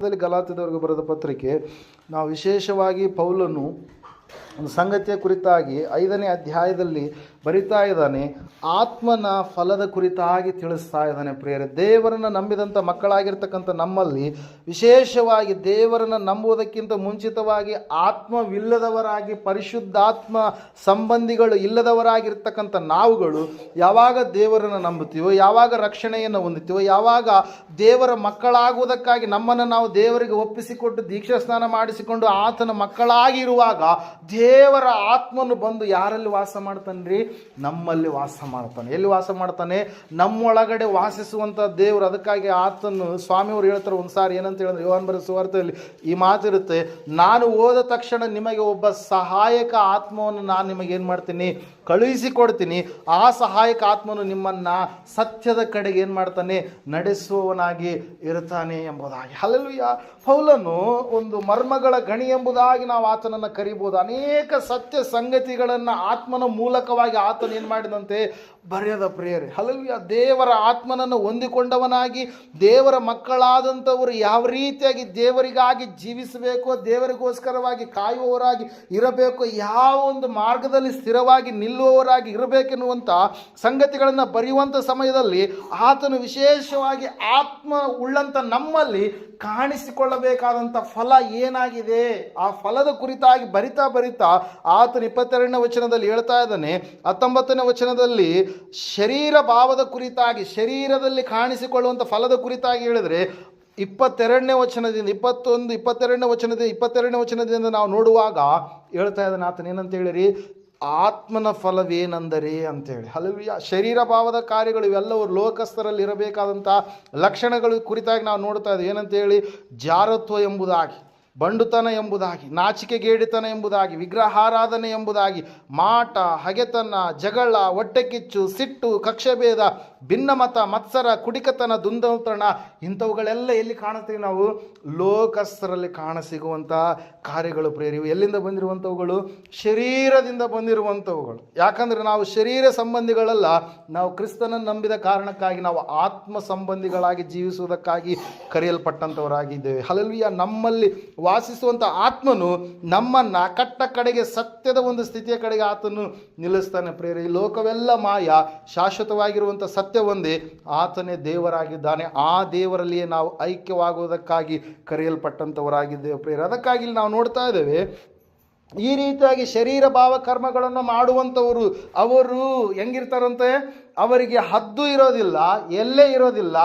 ಗಲಾತಿದವರಿಗೆ ಬರೆದ ಪತ್ರಿಕೆ ನಾವು ವಿಶೇಷವಾಗಿ ಪೌಲನು ಒಂದು ಸಂಗತಿಯ ಕುರಿತಾಗಿ ಐದನೇ ಅಧ್ಯಾಯದಲ್ಲಿ ಬರಿತಾ ಇದ್ದಾನೆ, ಆತ್ಮನ ಫಲದ ಕುರಿತಾಗಿ ತಿಳಿಸ್ತಾ ಇದ್ದಾನೆ ಪ್ರಿಯರೇ. ದೇವರನ್ನ ನಂಬಿದಂಥ ಮಕ್ಕಳಾಗಿರ್ತಕ್ಕಂಥ ನಮ್ಮಲ್ಲಿ ವಿಶೇಷವಾಗಿ ದೇವರನ್ನ ನಂಬುವುದಕ್ಕಿಂತ ಮುಂಚಿತವಾಗಿ ಆತ್ಮವಿಲ್ಲದವರಾಗಿ, ಪರಿಶುದ್ಧಾತ್ಮ ಸಂಬಂಧಿಗಳು ಇಲ್ಲದವರಾಗಿರ್ತಕ್ಕಂಥ ನಾವುಗಳು ಯಾವಾಗ ದೇವರನ್ನು ನಂಬುತ್ತೀವೋ, ಯಾವಾಗ ರಕ್ಷಣೆಯನ್ನು ಹೊಂದುತ್ತೀವೋ, ಯಾವಾಗ ದೇವರ ಮಕ್ಕಳಾಗುವುದಕ್ಕಾಗಿ ನಮ್ಮನ್ನು ನಾವು ದೇವರಿಗೆ ಒಪ್ಪಿಸಿಕೊಟ್ಟು ದೀಕ್ಷಾ ಸ್ನಾನ ಮಾಡಿಸಿಕೊಂಡು ಆತನ ಮಕ್ಕಳಾಗಿರುವಾಗ ದೇವರ ಆತ್ಮನು ಬಂದು ಯಾರಲ್ಲಿ ವಾಸ ಮಾಡ್ತಾನೆ ನಮ್ಮಲ್ಲಿ ವಾಸ ಮಾಡ್ತಾನೆ. ಎಲ್ಲಿ ವಾಸ ಮಾಡ್ತಾನೆ? ನಮ್ಮೊಳಗಡೆ ವಾಸಿಸುವಂಥ ದೇವರು, ಅದಕ್ಕಾಗಿ ಆತನು ಸ್ವಾಮಿಯವರು ಹೇಳ್ತಾರೆ ಒಂದು ಸಾರಿ ಏನಂತ ಹೇಳಿದ್ರೆ, ಯೋಹಾನ್ ಬರೋ ಸುವಾರ್ತೆಯಲ್ಲಿ ಈ ಮಾತಿರುತ್ತೆ, ನಾನು ಹೋದ ತಕ್ಷಣ ನಿಮಗೆ ಒಬ್ಬ ಸಹಾಯಕ ಆತ್ಮವನ್ನು ನಾನು ನಿಮಗೆ ಏನು ಮಾಡ್ತೀನಿ? ಕಳುಹಿಸಿಕೊಡ್ತೀನಿ. ಆ ಸಹಾಯಕ ಆತ್ಮನು ನಿಮ್ಮನ್ನು ಸತ್ಯದ ಕಡೆಗೆ ಏನು ಮಾಡ್ತಾನೆ? ನಡೆಸುವವನಾಗಿ ಇರ್ತಾನೆ ಎಂಬುದಾಗಿ. ಹಲಲುಯ್ಯ ಪೌಲನು ಒಂದು ಮರ್ಮಗಳ ಗಣಿ ಎಂಬುದಾಗಿ ನಾವು ಆತನನ್ನು ಕರಿಬೋದು. ಅನೇಕ ಸತ್ಯ ಸಂಗತಿಗಳನ್ನು ಆತ್ಮನ ಮೂಲಕವಾಗಿ ಆತನೇನು ಏನು ಮಾಡಿದಂತೆ ಬರೆಯದ ಪ್ರೇಯರೆ. ಹಲವು ದೇವರ ಆತ್ಮನನ್ನು ಹೊಂದಿಕೊಂಡವನಾಗಿ, ದೇವರ ಮಕ್ಕಳಾದಂಥವರು ಯಾವ ರೀತಿಯಾಗಿ ದೇವರಿಗಾಗಿ ಜೀವಿಸಬೇಕು, ದೇವರಿಗೋಸ್ಕರವಾಗಿ ಕಾಯುವವರಾಗಿ ಇರಬೇಕು, ಯಾವ ಒಂದು ಮಾರ್ಗದಲ್ಲಿ ಸ್ಥಿರವಾಗಿ ನಿಲ್ಲುವವರಾಗಿ ಇರಬೇಕೆನ್ನುವಂಥ ಸಂಗತಿಗಳನ್ನು ಬರೆಯುವಂಥ ಸಮಯದಲ್ಲಿ ಆತನು ವಿಶೇಷವಾಗಿ ಆತ್ಮ ಉಳ್ಳಂಥ ನಮ್ಮಲ್ಲಿ ಕಾಣಿಸಿಕೊಳ್ಳಬೇಕಾದಂಥ ಫಲ ಏನಾಗಿದೆ? ಆ ಫಲದ ಕುರಿತಾಗಿ ಬರಿತಾ ಬರಿತಾ ಆತನ ಇಪ್ಪತ್ತೆರಡನೇ ವಚನದಲ್ಲಿ ಹೇಳ್ತಾ ಇದ್ದಾನೆ. ಹತ್ತೊಂಬತ್ತನೇ ವಚನದಲ್ಲಿ ಶರೀರ ಭಾವದ ಕುರಿತಾಗಿ, ಶರೀರದಲ್ಲಿ ಕಾಣಿಸಿಕೊಳ್ಳುವಂಥ ಫಲದ ಕುರಿತಾಗಿ ಹೇಳಿದ್ರೆ, ಇಪ್ಪತ್ತೆರಡನೇ ವಚನದಿಂದ, ಇಪ್ಪತ್ತೊಂದು, ಇಪ್ಪತ್ತೆರಡನೇ ವಚನದಿಂದ ಇಪ್ಪತ್ತೆರಡನೇ ವಚನದಿಂದ ನಾವು ನೋಡುವಾಗ ಹೇಳ್ತಾ ಇದ್ದಾನೆ, ಆತನ ಏನಂತ ಹೇಳಿರಿ? ಆತ್ಮನ ಫಲವೇನೆಂದರೆ ಅಂತೇಳಿ. ಹಲವು ಶರೀರ ಭಾವದ ಕಾರ್ಯಗಳು ಇವೆಲ್ಲವೂ ಲೋಕಸ್ಥರಲ್ಲಿ ಇರಬೇಕಾದಂಥ ಲಕ್ಷಣಗಳು ಕುರಿತಾಗಿ ನಾವು ನೋಡ್ತಾ ಇದ್ದೀವಿ. ಏನಂತೇಳಿ ಜಾರತ್ವ ಎಂಬುದಾಗಿ. ಬಂಡುತನ ಎಂಬುದಾಗಿ, ನಾಚಿಕೆಗೇಡಿತನ ಎಂಬುದಾಗಿ, ವಿಗ್ರಹಾರಾಧನೆ ಎಂಬುದಾಗಿ, ಮಾಟ, ಹಗೆತನ, ಜಗಳ, ಹೊಟ್ಟೆಕಿಚ್ಚು, ಸಿಟ್ಟು, ಕಕ್ಷಭೇದ, ಭಿನ್ನಮತ, ಮತ್ಸರ, ಕುಡಿಕತನ, ದುಂದೌತಣ, ಇಂಥವುಗಳೆಲ್ಲ ಎಲ್ಲಿ ಕಾಣುತ್ತೀವಿ ನಾವು? ಲೋಕಸ್ಥರಲ್ಲಿ ಕಾಣಸಿಗುವಂಥ ಕಾರ್ಯಗಳು ಪ್ರೇರಿವು ಎಲ್ಲಿಂದ ಬಂದಿರುವಂಥವುಗಳು? ಶರೀರದಿಂದ ಬಂದಿರುವಂಥವುಗಳು. ಯಾಕಂದರೆ ನಾವು ಶರೀರ ಸಂಬಂಧಿಗಳಲ್ಲ, ನಾವು ಕ್ರಿಸ್ತನನ್ನು ನಂಬಿದ ಕಾರಣಕ್ಕಾಗಿ, ನಾವು ಆತ್ಮ ಸಂಬಂಧಿಗಳಾಗಿ ಜೀವಿಸುವುದಕ್ಕಾಗಿ ಕರೆಯಲ್ಪಟ್ಟಂಥವರಾಗಿದ್ದೇವೆ. ಹಲಲ್ವಿಯ ನಮ್ಮಲ್ಲಿ ವಾಸಿಸುವಂಥ ಆತ್ಮನು ನಮ್ಮನ್ನು ಕಟ್ಟ ಕಡೆಗೆ ಸತ್ಯದ ಒಂದು ಸ್ಥಿತಿಯ ಕಡೆಗೆ ಆತನು ನಿಲ್ಲಿಸ್ತಾನೆ ಪ್ರೇರೆ ಈ ಲೋಕವೆಲ್ಲ ಮಾಯ ಶಾಶ್ವತವಾಗಿರುವಂಥ ಸತ್ಯ ಒಂದೇ, ಆತನೇ ದೇವರಾಗಿದ್ದಾನೆ. ಆ ದೇವರಲ್ಲಿಯೇ ನಾವು ಐಕ್ಯವಾಗುವುದಕ್ಕಾಗಿ ಕರೆಯಲ್ಪಟ್ಟಂಥವರಾಗಿದ್ದೇವೆ ಪ್ರೇರೆ ಅದಕ್ಕಾಗಿ ನಾವು ನೋಡ್ತಾ ಇದ್ದೇವೆ, ಈ ರೀತಿಯಾಗಿ ಶರೀರ ಭಾವ ಕರ್ಮಗಳನ್ನು ಮಾಡುವಂಥವರು ಅವರು ಹೆಂಗಿರ್ತಾರಂತೆ? ಅವರಿಗೆ ಹದ್ದು ಇರೋದಿಲ್ಲ, ಎಲ್ಲೇ ಇರೋದಿಲ್ಲ,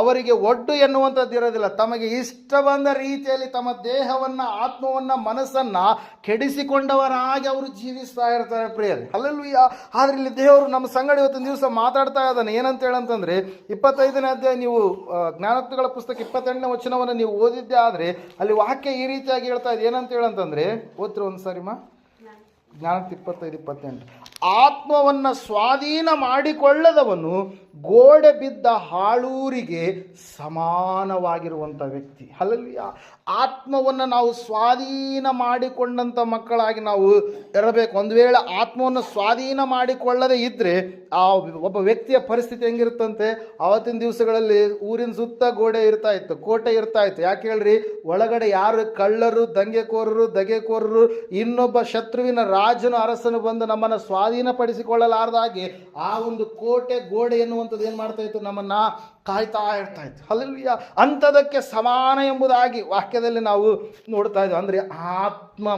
ಅವರಿಗೆ ಒಡ್ಡು ಎನ್ನುವಂಥದ್ದು ಇರೋದಿಲ್ಲ. ತಮಗೆ ಇಷ್ಟ ಬಂದ ರೀತಿಯಲ್ಲಿ ತಮ್ಮ ದೇಹವನ್ನು, ಆತ್ಮವನ್ನು, ಮನಸ್ಸನ್ನು ಕೆಡಿಸಿಕೊಂಡವರಾಗಿ ಅವರು ಜೀವಿಸ್ತಾ ಇರ್ತಾರೆ ಪ್ರಿಯರೇ. ಅಲ್ಲೂ ಆದರೆ ಇಲ್ಲಿ ದೇವರು ನಮ್ಮ ಸಂಗಡ ಇವತ್ತಿನ ದಿವಸ ಮಾತಾಡ್ತಾ ಇದ್ದಾನೆ. ಏನಂತ ಹೇಳಂತಂದ್ರೆ ಇಪ್ಪತ್ತೈದನೇ ಅಧ್ಯಾಯ ನೀವು ಜ್ಞಾನತ್ವಗಳ ಪುಸ್ತಕ ಇಪ್ಪತ್ತೆಂಟನೇ ವಚನವನ್ನು ನೀವು ಓದಿದ್ದೆ ಆದರೆ, ಅಲ್ಲಿ ವಾಕ್ಯ ಈ ರೀತಿಯಾಗಿ ಹೇಳ್ತಾ ಇದೆ. ಏನಂತ ಹೇಳಂತಂದ್ರೆ ಓದ್ತಿರೋ ಒಂದು ಸಾರಿಮಾ ಜ್ಞಾನಕ್ಕೆ ಇಪ್ಪತ್ತೈದು, ಇಪ್ಪತ್ತೆಂಟು. ಆತ್ಮವನ್ನು ಸ್ವಾಧೀನ ಮಾಡಿಕೊಳ್ಳದವನು ಗೋಡೆ ಬಿದ್ದ ಹಾಳೂರಿಗೆ ಸಮಾನವಾಗಿರುವಂಥ ವ್ಯಕ್ತಿ. ಅಲ್ಲಲ್ವಿಯ ಆತ್ಮವನ್ನು ನಾವು ಸ್ವಾಧೀನ ಮಾಡಿಕೊಂಡಂಥ ಮಕ್ಕಳಾಗಿ ನಾವು ಇರಬೇಕು. ಒಂದು ವೇಳೆ ಆತ್ಮವನ್ನು ಸ್ವಾಧೀನ ಮಾಡಿಕೊಳ್ಳದೆ ಇದ್ದರೆ ಆ ಒಬ್ಬ ವ್ಯಕ್ತಿಯ ಪರಿಸ್ಥಿತಿ ಹೆಂಗಿರುತ್ತಂತೆ? ಆವತ್ತಿನ ದಿವಸಗಳಲ್ಲಿ ಊರಿನ ಸುತ್ತ ಗೋಡೆ ಇರ್ತಾ ಇತ್ತು, ಕೋಟೆ ಇರ್ತಾ ಇತ್ತು. ಯಾಕೆ ಹೇಳ್ರಿ? ಒಳಗಡೆ ಯಾರು ಕಳ್ಳರು, ದಂಗೆಕೋರರು, ದಗೆಕೋರರು, ಇನ್ನೊಬ್ಬ ಶತ್ರುವಿನ ರಾಜನು ಅರಸನು ಬಂದು ನಮ್ಮನ್ನು ಸ್ವಾಧೀನಪಡಿಸಿಕೊಳ್ಳಲಾರದಾಗಿ ಆ ಒಂದು ಕೋಟೆ ಗೋಡೆ ಎನ್ನುವಂಥದ್ದು ಏನು ಮಾಡ್ತಾ ಇತ್ತು? ನಮ್ಮನ್ನು ಕಾಯ್ತಾ ಇರ್ತಾ ಇತ್ತು. ಅಲ್ಲಿಯ ಅಂಥದಕ್ಕೆ ಸಮಾನ ಎಂಬುದಾಗಿ ವಾಕ್ಯದಲ್ಲಿ ನಾವು ನೋಡ್ತಾ ಇದ್ದೀವಿ ಅಂದರೆ ಆತ್ಮ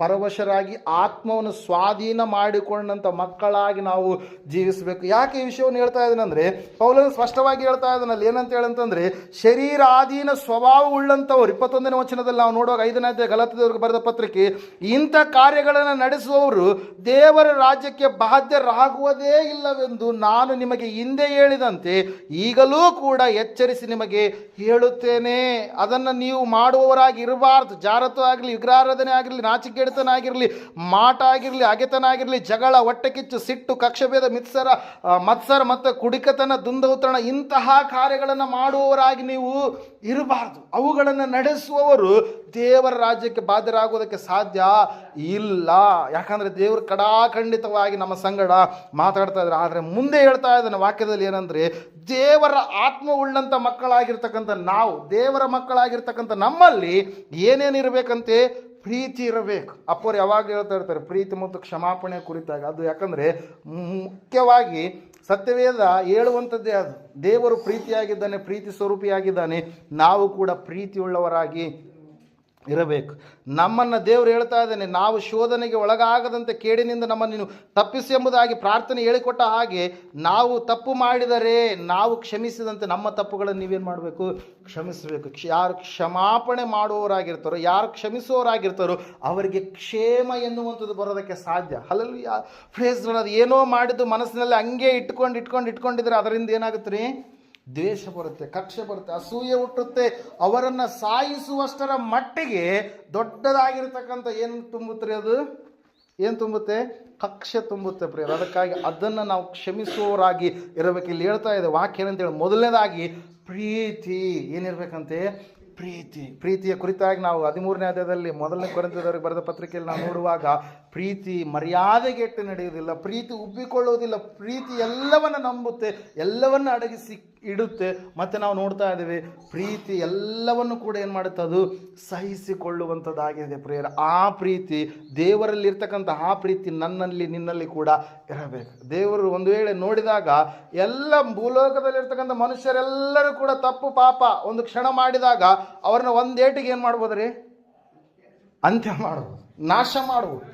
ಪರವಶರಾಗಿ ಆತ್ಮವನ್ನು ಸ್ವಾಧೀನ ಮಾಡಿಕೊಂಡಂಥ ಮಕ್ಕಳಾಗಿ ನಾವು ಜೀವಿಸಬೇಕು. ಯಾಕೆ ಈ ವಿಷಯವನ್ನು ಹೇಳ್ತಾ ಇದ್ದಾನಂದರೆ ಪೌಲನು ಸ್ಪಷ್ಟವಾಗಿ ಹೇಳ್ತಾ ಇದ್ದಾನಲ್ಲಿ ಏನಂತ ಹೇಳಂತಂದರೆ ಶರೀರಾಧೀನ ಸ್ವಭಾವ ಉಳ್ಳಂಥವ್ರು, ಇಪ್ಪತ್ತೊಂದನೇ ವಚನದಲ್ಲಿ ನಾವು ನೋಡುವಾಗ ಐದನೇ ಗಲತದವ್ರಿಗೆ ಬರೆದ ಪತ್ರಿಕೆ, ಇಂಥ ಕಾರ್ಯಗಳನ್ನು ನಡೆಸುವವರು ದೇವರ ರಾಜ್ಯಕ್ಕೆ ಬಾಧ್ಯರಾಗುವುದೇ ಇಲ್ಲವೆಂದು ನಾನು ನಿಮಗೆ ಹಿಂದೆ ಹೇಳಿದಂತೆ ಈಗಲೂ ಕೂಡ ಎಚ್ಚರಿಸಿ ನಿಮಗೆ ಹೇಳುತ್ತೇನೆ. ಅದನ್ನು ನೀವು ಮಾಡುವವರಾಗಿ ಇರಬಾರ್ದು ಜಾರತ್ವ ಆಗಲಿ, ವಿಗ್ರಹಾರಾಧನೆ ಆಗಲಿ ನಾಚಿಕೆಡ ಆಗಿರಲಿ ಮಾಟ ಆಗಿರಲಿ ಅಗೆತನ ಆಗಿರಲಿ ಜಗಳ ಹೊಟ್ಟೆ ಕಿಚ್ಚು ಸಿಟ್ಟು, ಕಕ್ಷಭೇದ, ಮಿತ್ಸರ ಮತ್ಸರ ಮತ್ತು ಕುಡಿಕತನ ದುಂದೌತಣ ಇಂತಹ ಕಾರ್ಯಗಳನ್ನು ಮಾಡುವವರಾಗಿ ನೀವು ಇರಬಾರ್ದು. ಅವುಗಳನ್ನು ನಡೆಸುವವರು ದೇವರ ರಾಜ್ಯಕ್ಕೆ ಬಾಧ್ಯರಾಗುವುದಕ್ಕೆ ಸಾಧ್ಯ ಇಲ್ಲ. ಯಾಕಂದರೆ ದೇವರು ಕಡಾಖಂಡಿತವಾಗಿ ನಮ್ಮ ಸಂಗಡ ಮಾತಾಡ್ತಾ ಇದ್ದಾರೆ. ಆದರೆ ಮುಂದೆ ಹೇಳ್ತಾ ಇದ್ದಾನೆ ವಾಕ್ಯದಲ್ಲಿ ಏನಂದರೆ, ದೇವರ ಆತ್ಮ ಉಳ್ಳಂಥ ಮಕ್ಕಳಾಗಿರ್ತಕ್ಕಂಥ ನಾವು, ದೇವರ ಮಕ್ಕಳಾಗಿರ್ತಕ್ಕಂಥ ನಮ್ಮಲ್ಲಿ ಏನೇನಿರಬೇಕಂತೆ? ಪ್ರೀತಿ ಇರಬೇಕು. ಅಪ್ಪರು ಯಾವಾಗ ಹೇಳ್ತಾ ಇರ್ತಾರೆ, ಪ್ರೀತಿ ಮತ್ತು ಕ್ಷಮಾಪಣೆ ಕುರಿತಾಗ. ಅದು ಯಾಕಂದರೆ ಮುಖ್ಯವಾಗಿ ಸತ್ಯವೇದ ಹೇಳುವಂಥದ್ದೇ ಅದು. ದೇವರು ಪ್ರೀತಿಯಾಗಿದ್ದಾನೆ, ಪ್ರೀತಿ ಸ್ವರೂಪಿಯಾಗಿದ್ದಾನೆ. ನಾವು ಕೂಡ ಪ್ರೀತಿಯುಳ್ಳವರಾಗಿ ಇರಬೇಕು. ನಮ್ಮನ್ನು ದೇವರು ಹೇಳ್ತಾ ಇದ್ದಾನೆ, ನಾವು ಶೋಧನೆಗೆ ಒಳಗಾಗದಂತೆ ಕೇಡಿನಿಂದ ನಮ್ಮನ್ನು ನೀನು ತಪ್ಪಿಸಿ ಎಂಬುದಾಗಿ ಪ್ರಾರ್ಥನೆ ಹೇಳಿಕೊಟ್ಟ ಹಾಗೆ ನಾವು ತಪ್ಪು ಮಾಡಿದರೆ ನಾವು ಕ್ಷಮಿಸಿದಂತೆ ನಮ್ಮ ತಪ್ಪುಗಳನ್ನು ನೀವೇನು ಮಾಡಬೇಕು? ಕ್ಷಮಿಸಬೇಕು. ಕ್ಷ- ಯಾರು ಕ್ಷಮಾಪಣೆ ಮಾಡುವವರಾಗಿರ್ತಾರೋ, ಯಾರು ಕ್ಷಮಿಸುವವರಾಗಿರ್ತಾರೋ ಅವರಿಗೆ ಕ್ಷೇಮ ಎನ್ನುವಂಥದ್ದು ಬರೋದಕ್ಕೆ ಸಾಧ್ಯ. ಅಲ್ಲಲ್ಲಿ ಫ್ರೇಸ್ ಅದು ಏನೋ ಮಾಡಿದ್ದು ಮನಸ್ಸಿನಲ್ಲಿ ಹಂಗೆ ಇಟ್ಕೊಂಡು ಇಟ್ಕೊಂಡು, ಇಟ್ಕೊಂಡಿದ್ರೆ ಅದರಿಂದ ಏನಾಗುತ್ತೆ ರೀ? ದ್ವೇಷ ಬರುತ್ತೆ, ಕಕ್ಷೆ ಬರುತ್ತೆ, ಅಸೂಯೆ ಹುಟ್ಟುತ್ತೆ. ಅವರನ್ನು ಸಾಯಿಸುವಷ್ಟರ ಮಟ್ಟಿಗೆ ದೊಡ್ಡದಾಗಿರ್ತಕ್ಕಂಥ ಏನು ತುಂಬುತ್ತೆ ಅದು? ಏನು ತುಂಬುತ್ತೆ? ಕಕ್ಷೆ ತುಂಬುತ್ತೆ ಪ್ರಿಯರು. ಅದಕ್ಕಾಗಿ ಅದನ್ನು ನಾವು ಕ್ಷಮಿಸುವವರಾಗಿ ಇರಬೇಕು. ಇಲ್ಲಿ ಹೇಳ್ತಾ ಇದೆ ವಾಕ್ಯ ಏನಂತೇಳಿ ಮೊದಲನೇದಾಗಿ ಪ್ರೀತಿ. ಏನಿರ್ಬೇಕಂತೆ? ಪ್ರೀತಿ. ಪ್ರೀತಿಯ ಕುರಿತಾಗಿ ನಾವು ಹದಿಮೂರನೇ ಅಧ್ಯಾಯದಲ್ಲಿ ಮೊದಲನೇ ಕೊರಂತದವರಿಗೆ ಬರೆದ ಪತ್ರಿಕೆಯಲ್ಲಿ ನಾವು ನೋಡುವಾಗ ಪ್ರೀತಿ ಮರ್ಯಾದೆಗೆಟ್ಟು ನಡೆಯುವುದಿಲ್ಲ, ಪ್ರೀತಿ ಉಬ್ಬಿಕೊಳ್ಳುವುದಿಲ್ಲ, ಪ್ರೀತಿ ಎಲ್ಲವನ್ನ ನಂಬುತ್ತೆ, ಎಲ್ಲವನ್ನ ಅಡಗಿಸಿ ಇಡುತ್ತೆ. ಮತ್ತು ನಾವು ನೋಡ್ತಾ ಇದ್ದೇವೆ, ಪ್ರೀತಿ ಎಲ್ಲವನ್ನು ಕೂಡ ಏನು ಮಾಡುತ್ತೆ? ಅದು ಸಹಿಸಿಕೊಳ್ಳುವಂಥದ್ದಾಗಿದೆ ಪ್ರೇಯರ್. ಆ ಪ್ರೀತಿ, ದೇವರಲ್ಲಿರ್ತಕ್ಕಂಥ ಆ ಪ್ರೀತಿ ನನ್ನಲ್ಲಿ, ನಿನ್ನಲ್ಲಿ ಕೂಡ ಇರಬೇಕು. ದೇವರು ಒಂದು ವೇಳೆ ನೋಡಿದಾಗ ಎಲ್ಲ ಭೂಲೋಕದಲ್ಲಿರ್ತಕ್ಕಂಥ ಮನುಷ್ಯರೆಲ್ಲರೂ ಕೂಡ ತಪ್ಪು ಪಾಪ ಒಂದು ಕ್ಷಣ ಮಾಡಿದಾಗ ಅವ್ರನ್ನ ಒಂದೇಟಿಗೆ ಏನು ಮಾಡ್ಬೋದು ರೀ ಅಂತ್ಯ ಮಾಡ್ಬೋದು, ನಾಶ ಮಾಡುವುದು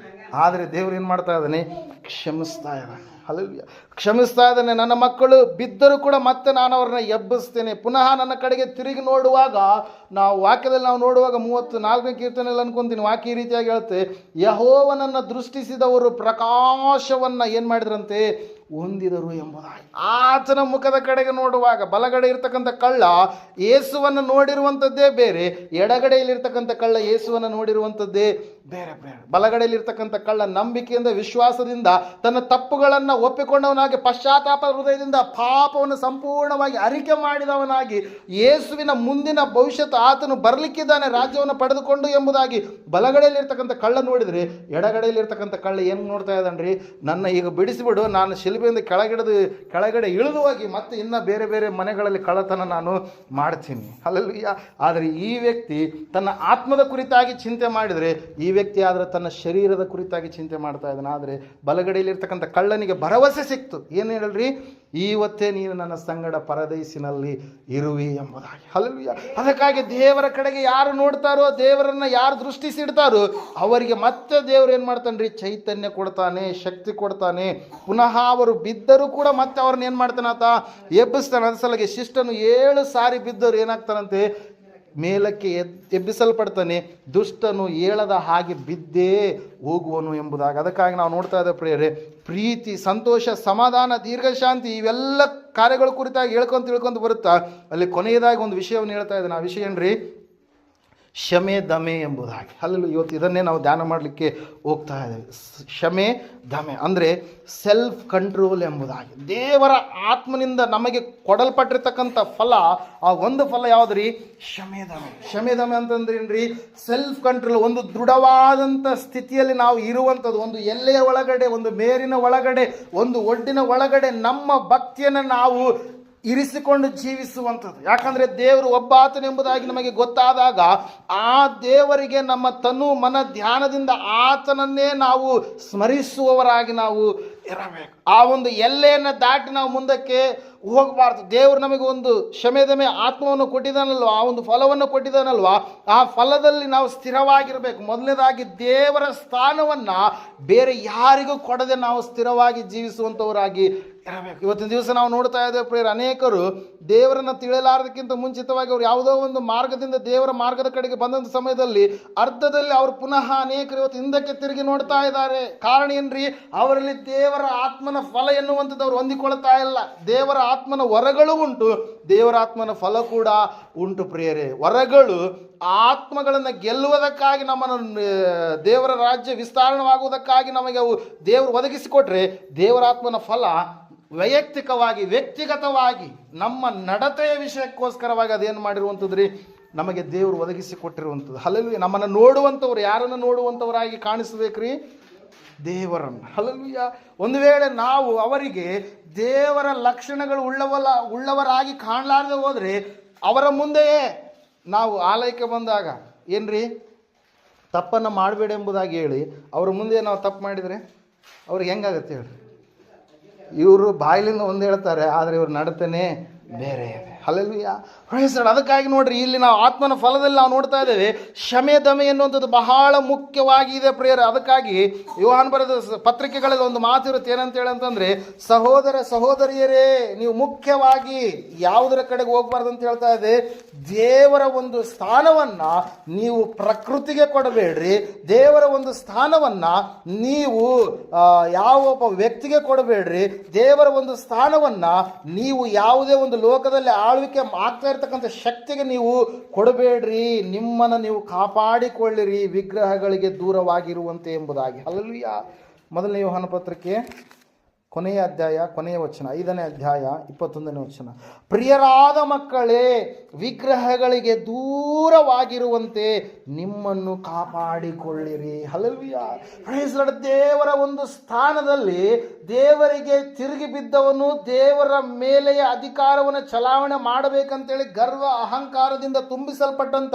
ಆದರೆ ದೇವ್ರು ಏನು ಮಾಡ್ತಾ ಇದ್ದಾನೆ? ಕ್ಷಮಿಸ್ತಾ ಇದ್ದಾನೆ. ಹಲವ್ಯ ಕ್ಷಮಿಸ್ತಾ ಇದ್ದಾನೆ. ನನ್ನ ಮಕ್ಕಳು ಬಿದ್ದರೂ ಕೂಡ ಮತ್ತೆ ನಾನು ಅವ್ರನ್ನ ಎಬ್ಬಿಸ್ತೇನೆ. ಪುನಃ ನನ್ನ ಕಡೆಗೆ ತಿರುಗಿ ನೋಡುವಾಗ, ನಾವು ವಾಕ್ಯದಲ್ಲಿ ನಾವು ನೋಡುವಾಗ ಮೂವತ್ತು ನಾಲ್ಕನೇ ಕೀರ್ತನೆಯಲ್ಲಿ ಅನ್ಕೊಂತೀನಿ. ವಾಕ್ಯ ಈ ರೀತಿಯಾಗಿ ಹೇಳುತ್ತೆ, ಯಹೋವನನ್ನು ದೃಷ್ಟಿಸಿದವರು ಪ್ರಕಾಶವನ್ನು ಏನು ಮಾಡಿದ್ರಂತೆ? ಹೊಂದಿದರು ಎಂಬುದಾಗಿ. ಆತನ ಮುಖದ ಕಡೆಗೆ ನೋಡುವಾಗ ಬಲಗಡೆ ಇರ್ತಕ್ಕಂಥ ಕಳ್ಳ ಏಸುವನ್ನು ನೋಡಿರುವಂಥದ್ದೇ ಬೇರೆ, ಎಡಗಡೆಯಲ್ಲಿರ್ತಕ್ಕಂಥ ಕಳ್ಳ ಏಸುವನ್ನು ನೋಡಿರುವಂಥದ್ದೇ ಬೇರೆ ಬೇರೆ. ಬಲಗಡೆಯಲ್ಲಿರ್ತಕ್ಕಂಥ ಕಳ್ಳ ನಂಬಿಕೆಯಿಂದ, ವಿಶ್ವಾಸದಿಂದ, ತನ್ನ ತಪ್ಪುಗಳನ್ನು ಒಪ್ಪಿಕೊಂಡವನಾಗಿ, ಪಶ್ಚಾತ್ತಾಪ ಹೃದಯದಿಂದ ಪಾಪವನ್ನು ಸಂಪೂರ್ಣವಾಗಿ ಅರಿಕೆ ಮಾಡಿದವನಾಗಿ, ಯೇಸುವಿನ ಮುಂದಿನ ಭವಿಷ್ಯತ್ ಆತನು ಬರಲಿಕ್ಕಿದ್ದಾನೆ, ರಾಜ್ಯವನ್ನು ಪಡೆದುಕೊಂಡು ಎಂಬುದಾಗಿ ಬಲಗಡೆಯಲ್ಲಿರ್ತಕ್ಕಂಥ ಕಳ್ಳ ನೋಡಿದರೆ, ಎಡಗಡೆಯಲ್ಲಿರ್ತಕ್ಕಂಥ ಕಳ್ಳ ಏನು ನೋಡ್ತಾ ಇದ್ದಾನ್ರಿ? ನನ್ನ ಈಗ ಬಿಡಿಸಿಬಿಡು, ನಾನು ಶಿಲ್ಬೆಯಿಂದ ಕೆಳಗಿಡದು, ಕೆಳಗಡೆ ಇಳಿದು ಹೋಗಿ ಮತ್ತೆ ಇನ್ನೂ ಬೇರೆ ಬೇರೆ ಮನೆಗಳಲ್ಲಿ ಕಳ್ಳತನ ನಾನು ಮಾಡ್ತೀನಿ. ಅಲ್ಲಲ್ಲಿ ಆದರೆ ಈ ವ್ಯಕ್ತಿ ತನ್ನ ಆತ್ಮದ ಕುರಿತಾಗಿ ಚಿಂತೆ ಮಾಡಿದರೆ, ಈ ವ್ಯಕ್ತಿ ಆದರೆ ತನ್ನ ಶರೀರದ ಕುರಿತಾಗಿ ಚಿಂತೆ ಮಾಡ್ತಾ ಇದ್ದಾನೆ. ಆದರೆ ಬಲಗಡೆಯಲ್ಲಿರ್ತಕ್ಕಂಥ ಕಳ್ಳನಿಗೆ ಭರವಸೆ ಸಿಕ್ತು. ಏನು ಹೇಳ್ರಿ ಇವತ್ತೇ ನೀನು ನನ್ನ ಸಂಗಡ ಪರದೈಸಿನಲ್ಲಿ ಇರುವಿ ಎಂಬುದಾಗಿ. ಅಲ್ಲಲ್ವಿಯ ಅದಕ್ಕಾಗಿ ದೇವರ ಕಡೆಗೆ ಯಾರು ನೋಡ್ತಾರೋ, ದೇವರನ್ನ ಯಾರು ದೃಷ್ಟಿಸಿಡ್ತಾರೋ, ಅವರಿಗೆ ಮತ್ತೆ ದೇವರು ಏನು ಮಾಡ್ತಾನೆ ರೀ ಚೈತನ್ಯ ಕೊಡ್ತಾನೆ, ಶಕ್ತಿ ಕೊಡ್ತಾನೆ. ಪುನಃ ಅವರು ಬಿದ್ದರೂ ಕೂಡ ಮತ್ತೆ ಅವ್ರನ್ನ ಏನು ಮಾಡ್ತಾನೆ ಆತ ಎಬ್ಬಿಸ್ತಾನೆ. ಸಲಗೆ ಶಿಷ್ಟನು ಏಳು ಸಾರಿ ಬಿದ್ದವ್ರು ಏನಾಗ್ತಾನಂತೆ? ಮೇಲಕ್ಕೆ ಎಬ್ಬಿಸಲ್ಪಡ್ತಾನೆ. ದುಷ್ಟನು ಏಳದ ಹಾಗೆ ಬಿದ್ದೇ ಹೋಗುವನು ಎಂಬುದಾಗಿ. ಅದಕ್ಕಾಗಿ ನಾವು ನೋಡ್ತಾ ಇದ್ದ ಪ್ರೇರೆ ಪ್ರೀತಿ, ಸಂತೋಷ, ಸಮಾಧಾನ, ದೀರ್ಘಶಾಂತಿ ಇವೆಲ್ಲ ಕಾರ್ಯಗಳ ಕುರಿತಾಗಿ ಹೇಳ್ಕೊಂತ ತಿಳ್ಕೊಂತ ಬರುತ್ತಾ. ಅಲ್ಲಿ ಕೊನೆಯದಾಗಿ ಒಂದು ವಿಷಯವನ್ನು ಹೇಳ್ತಾ ಇದ್ದಾನೆ. ಆ ವಿಷಯ ಏನ್ರಿ? ಶಮೆ ದಮೆ ಎಂಬುದಾಗಿ. ಅಲ್ಲೂ ಇವತ್ತು ಇದನ್ನೇ ನಾವು ಧ್ಯಾನ ಮಾಡಲಿಕ್ಕೆ ಹೋಗ್ತಾ ಇದ್ದೇವೆ. ಶಮೆ ದಮೆ ಅಂದರೆ ಸೆಲ್ಫ್ ಕಂಟ್ರೋಲ್ ಎಂಬುದಾಗಿ. ದೇವರ ಆತ್ಮನಿಂದ ನಮಗೆ ಕೊಡಲ್ಪಟ್ಟಿರ್ತಕ್ಕಂಥ ಫಲ, ಆ ಒಂದು ಫಲ ಯಾವುದು ರೀ ಶಮೆ ದಮೆ. ಶಮೆ ದಮೆ ಅಂತಂದ್ರೇನ್ರಿ? ಸೆಲ್ಫ್ ಕಂಟ್ರೋಲ್ ಒಂದು ದೃಢವಾದಂಥ ಸ್ಥಿತಿಯಲ್ಲಿ ನಾವು ಇರುವಂಥದ್ದು. ಒಂದು ಎಲ್ಲೆಯ ಒಳಗಡೆ, ಒಂದು ಮೇರಿನ ಒಳಗಡೆ, ಒಂದು ಒಡ್ಡಿನ ಒಳಗಡೆ ನಮ್ಮ ಭಕ್ತಿಯನ್ನು ನಾವು ಇರಿಸಿಕೊಂಡು ಜೀವಿಸುವಂಥದ್ದು. ಯಾಕಂದರೆ ದೇವರು ಒಬ್ಬ ಆತನೆಂಬುದಾಗಿ ನಮಗೆ ಗೊತ್ತಾದಾಗ ಆ ದೇವರಿಗೆ ನಮ್ಮ ತನು ಮನ ಧ್ಯಾನದಿಂದ ಆತನನ್ನೇ ನಾವು ಸ್ಮರಿಸುವವರಾಗಿ ನಾವು ಇರಬೇಕು. ಆ ಒಂದು ಎಲ್ಲೆಯನ್ನು ದಾಟಿ ನಾವು ಮುಂದಕ್ಕೆ ಹೋಗಬಾರ್ದು. ದೇವರು ನಮಗೆ ಒಂದು ಶಮೆದಮೆ ಆತ್ಮವನ್ನು ಕೊಟ್ಟಿದ್ದಾನಲ್ವ? ಆ ಒಂದು ಫಲವನ್ನು ಕೊಟ್ಟಿದ್ದಾನಲ್ವ? ಆ ಫಲದಲ್ಲಿ ನಾವು ಸ್ಥಿರವಾಗಿರಬೇಕು. ಮೊದಲನೇದಾಗಿ ದೇವರ ಸ್ಥಾನವನ್ನು ಬೇರೆ ಯಾರಿಗೂ ಕೊಡದೆ ನಾವು ಸ್ಥಿರವಾಗಿ ಜೀವಿಸುವಂಥವರಾಗಿ ಇರಬೇಕು. ಇವತ್ತಿನ ದಿವಸ ನಾವು ನೋಡ್ತಾ ಇದ್ದೇವೆ ಪ್ರೇರ ಅನೇಕರು ದೇವರನ್ನು ತಿಳಿಯಲಾರದಕ್ಕಿಂತ ಮುಂಚಿತವಾಗಿ ಅವರು ಯಾವುದೋ ಒಂದು ಮಾರ್ಗದಿಂದ ದೇವರ ಮಾರ್ಗದ ಕಡೆಗೆ ಬಂದಂಥ ಸಮಯದಲ್ಲಿ ಅರ್ಧದಲ್ಲಿ ಅವರು ಪುನಃ ಅನೇಕರು ಇವತ್ತು ಹಿಂದಕ್ಕೆ ತಿರುಗಿ ನೋಡ್ತಾ ಇದ್ದಾರೆ. ಕಾರಣ ಏನ್ರಿ? ಅವರಲ್ಲಿ ದೇವರ ಆತ್ಮನ ಫಲ ಎನ್ನುವಂಥದ್ದು ಅವ್ರು ಹೊಂದಿಕೊಳ್ತಾ ಇಲ್ಲ. ದೇವರ ದೇವರಾತ್ಮನ ವರಗಳು ಉಂಟು, ದೇವರಾತ್ಮನ ಫಲ ಕೂಡ ಉಂಟು ಪ್ರಿಯರೇ. ವರಗಳು ಆತ್ಮಗಳನ್ನು ಗೆಲ್ಲುವುದಕ್ಕಾಗಿ ನಮ್ಮನ್ನು ದೇವರ ರಾಜ್ಯ ವಿಸ್ತಾರಣವಾಗುವುದಕ್ಕಾಗಿ ನಮಗೆ ಅವು ದೇವರು ಒದಗಿಸಿಕೊಟ್ರೆ ದೇವರಾತ್ಮನ ಫಲ ವೈಯಕ್ತಿಕವಾಗಿ, ವ್ಯಕ್ತಿಗತವಾಗಿ, ನಮ್ಮ ನಡತೆಯ ವಿಷಯಕ್ಕೋಸ್ಕರವಾಗಿ ಅದೇನು ಮಾಡಿರುವಂಥದ್ರಿ? ನಮಗೆ ದೇವರು ಒದಗಿಸಿ ಕೊಟ್ಟಿರುವಂಥದ್ದು ಹಲಲು ನಮ್ಮನ್ನು ನೋಡುವಂಥವ್ರು, ಯಾರನ್ನು ನೋಡುವಂಥವರಾಗಿ ಕಾಣಿಸ್ಬೇಕ್ರಿ? ದೇವರನ್ನು. ಹಲಲುಯ್ಯ ಒಂದು ವೇಳೆ ನಾವು ಅವರಿಗೆ ದೇವರ ಲಕ್ಷಣಗಳು ಉಳ್ಳವಲ್ಲ, ಉಳ್ಳವರಾಗಿ ಕಾಣಲಾರದೆ ಹೋದರೆ ಅವರ ಮುಂದೆಯೇ ನಾವು ಆಲಯಕ್ಕೆ ಬಂದಾಗ ಏನ್ರಿ? ತಪ್ಪನ್ನು ಮಾಡಬೇಡ ಎಂಬುದಾಗಿ ಹೇಳಿ ಅವ್ರ ಮುಂದೆ ನಾವು ತಪ್ಪು ಮಾಡಿದರೆ ಅವ್ರಿಗೆ ಹೆಂಗಾಗತ್ತೆ ಹೇಳಿ? ಇವರು ಬಾಯಿಲಿಂದ ಒಂದು ಹೇಳ್ತಾರೆ, ಆದರೆ ಇವ್ರ ನಡತೆನೇ ಬೇರೆ. ಇದೆ ಪ್ರೊಫೆಸರ್ ಅದಕ್ಕಾಗಿ ನೋಡ್ರಿ, ಇಲ್ಲಿ ನಾವು ಆತ್ಮನ ಫಲದಲ್ಲಿ ನಾವು ನೋಡ್ತಾ ಇದ್ದೇವೆ. ಶಮೆ ದಮೆ ಎನ್ನುವಂಥದ್ದು ಬಹಳ ಮುಖ್ಯವಾಗಿದೆ ಪ್ರೇಯರ್. ಅದಕ್ಕಾಗಿ ಯೋಹಾನ್ ಬರೆದ ಪತ್ರಿಕೆಗಳಲ್ಲಿ ಒಂದು ಮಾತಿರುತ್ತೆ ಏನಂತ ಹೇಳಿ ಅಂತಂದ್ರೆ, ಸಹೋದರ ಸಹೋದರಿಯರೇ, ನೀವು ಮುಖ್ಯವಾಗಿ ಯಾವುದರ ಕಡೆಗೆ ಹೋಗ್ಬಾರ್ದು ಅಂತ ಹೇಳ್ತಾ ಇದೆ. ದೇವರ ಒಂದು ಸ್ಥಾನವನ್ನ ನೀವು ಪ್ರಕೃತಿಗೆ ಕೊಡಬೇಡ್ರಿ. ದೇವರ ಒಂದು ಸ್ಥಾನವನ್ನ ನೀವು ಯಾವ ಒಬ್ಬ ವ್ಯಕ್ತಿಗೆ ಕೊಡಬೇಡ್ರಿ. ದೇವರ ಒಂದು ಸ್ಥಾನವನ್ನ ನೀವು ಯಾವುದೇ ಒಂದು ಲೋಕದಲ್ಲಿ ಆಳ್ವಿಕೆ ಆಗ್ತಾ ಇರ್ತಕ್ಕಂಥ ಶಕ್ತಿಗೆ ನೀವು ಕೊಡಬೇಡ್ರಿ ನಿಮ್ಮನ್ನು ನೀವು ಕಾಪಾಡಿಕೊಳ್ಳಿರಿ ವಿಗ್ರಹಗಳಿಗೆ ದೂರವಾಗಿರುವಂತೆ ಎಂಬುದಾಗಿ. ಅಲ್ಲಿಯ ಮೊದಲನೇ ಯೋಹಾನ ಪತ್ರಕ್ಕೆ ಕೊನೆಯ ಅಧ್ಯಾಯ, ಕೊನೆಯ ವಚನ, ಐದನೇ ಅಧ್ಯಾಯ, ಇಪ್ಪತ್ತೊಂದನೇ ವಚನ. ಪ್ರಿಯರಾದ ಮಕ್ಕಳೇ, ವಿಗ್ರಹಗಳಿಗೆ ದೂರವಾಗಿರುವಂತೆ ನಿಮ್ಮನ್ನು ಕಾಪಾಡಿಕೊಳ್ಳಿರಿ. ಹಲವಿಯ ದೇವರ ಒಂದು ಸ್ಥಾನದಲ್ಲಿ ದೇವರಿಗೆ ತಿರುಗಿ ಬಿದ್ದವನು ದೇವರ ಮೇಲೆಯ ಅಧಿಕಾರವನ್ನು ಚಲಾವಣೆ ಮಾಡಬೇಕಂತೇಳಿ ಗರ್ವ, ಅಹಂಕಾರದಿಂದ ತುಂಬಿಸಲ್ಪಟ್ಟಂತ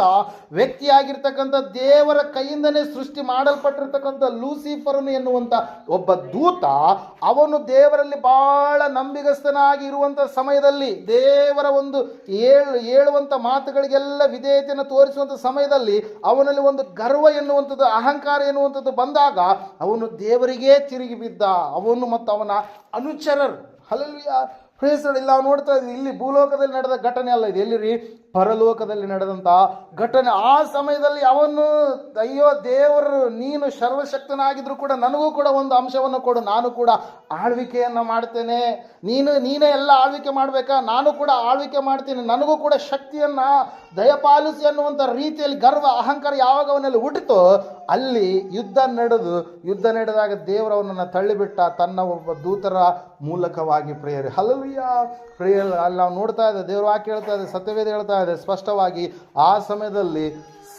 ವ್ಯಕ್ತಿಯಾಗಿರ್ತಕ್ಕಂಥ ದೇವರ ಕೈಯಿಂದನೇ ಸೃಷ್ಟಿ ಮಾಡಲ್ಪಟ್ಟಿರ್ತಕ್ಕಂಥ ಲೂಸಿಫರ್ನು ಎನ್ನುವಂಥ ಒಬ್ಬ ದೂತ ಅವನು ದೇವರಲ್ಲಿ ಬಹಳ ನಂಬಿಗಸ್ತನಾಗಿ ಇರುವಂಥ ಸಮಯದಲ್ಲಿ, ದೇವರ ಒಂದು ಏಳು ಹೇಳುವಂಥ ಮಾತುಗಳಿಗೆಲ್ಲ ವಿಧೇಯತೆಯನ್ನು ತೋರಿಸುವಂಥ ಸಮಯದಲ್ಲಿ ಅವನಲ್ಲಿ ಒಂದು ಗರ್ವ ಎನ್ನುವಂಥದ್ದು, ಅಹಂಕಾರ ಎನ್ನುವಂಥದ್ದು ಬಂದಾಗ ಅವನು ದೇವರಿಗೇ ತಿರುಗಿ ಬಿದ್ದ. ಅವನು ಮತ್ತು ಅವನ ಅನುಚರರು. ಅಲ್ಲಿ ಪ್ರೇಸರು ಇಲ್ಲ ನಾವು ನೋಡ್ತಾ ಇದ್ದೀವಿ, ಇಲ್ಲಿ ಭೂಲೋಕದಲ್ಲಿ ನಡೆದ ಘಟನೆ ಅಲ್ಲ ಇದು. ಎಲ್ಲಿ ರೀ ಪರಲೋಕದಲ್ಲಿ ನಡೆದಂಥ ಘಟನೆ. ಆ ಸಮಯದಲ್ಲಿ ಅವನು, ಅಯ್ಯೋ ದೇವರು, ನೀನು ಸರ್ವಶಕ್ತನಾಗಿದ್ರು ಕೂಡ ನನಗೂ ಕೂಡ ಒಂದು ಅಂಶವನ್ನು ಕೊಡು, ನಾನು ಕೂಡ ಆಳ್ವಿಕೆಯನ್ನು ಮಾಡ್ತೇನೆ. ನೀನು, ನೀನೇ ಎಲ್ಲ ಆಳ್ವಿಕೆ ಮಾಡಬೇಕಾ? ನಾನು ಕೂಡ ಆಳ್ವಿಕೆ ಮಾಡ್ತೀನಿ. ನನಗೂ ಕೂಡ ಶಕ್ತಿಯನ್ನು, ದಯಪಾಲಿಸಿ ಅನ್ನುವಂಥ ರೀತಿಯಲ್ಲಿ ಗರ್ವ, ಅಹಂಕಾರ ಯಾವಾಗ ಅವನಲ್ಲಿ ಹುಟ್ಟಿತೋ, ಅಲ್ಲಿ ಯುದ್ಧ ನಡೆದು, ಯುದ್ಧ ನಡೆದಾಗ ದೇವರು ಅವನನ್ನು ತಳ್ಳಿಬಿಟ್ಟ ತನ್ನ ಒಬ್ಬ ದೂತರ ಮೂಲಕವಾಗಿ ಪ್ರೇಯರ್. ಹಲವಿಯ ಪ್ರೇಯರ್ ಅಲ್ಲಿ ನಾವು ನೋಡ್ತಾ ಇದ್ದೆ ದೇವರು ವಾಕ್ಯ ಹೇಳ್ತಾ ಇದೆ ಸತ್ಯವೇದ ಹೇಳ್ತಾ ಇದೆ ಸ್ಪಷ್ಟವಾಗಿ ಆ ಸಮಯದಲ್ಲಿ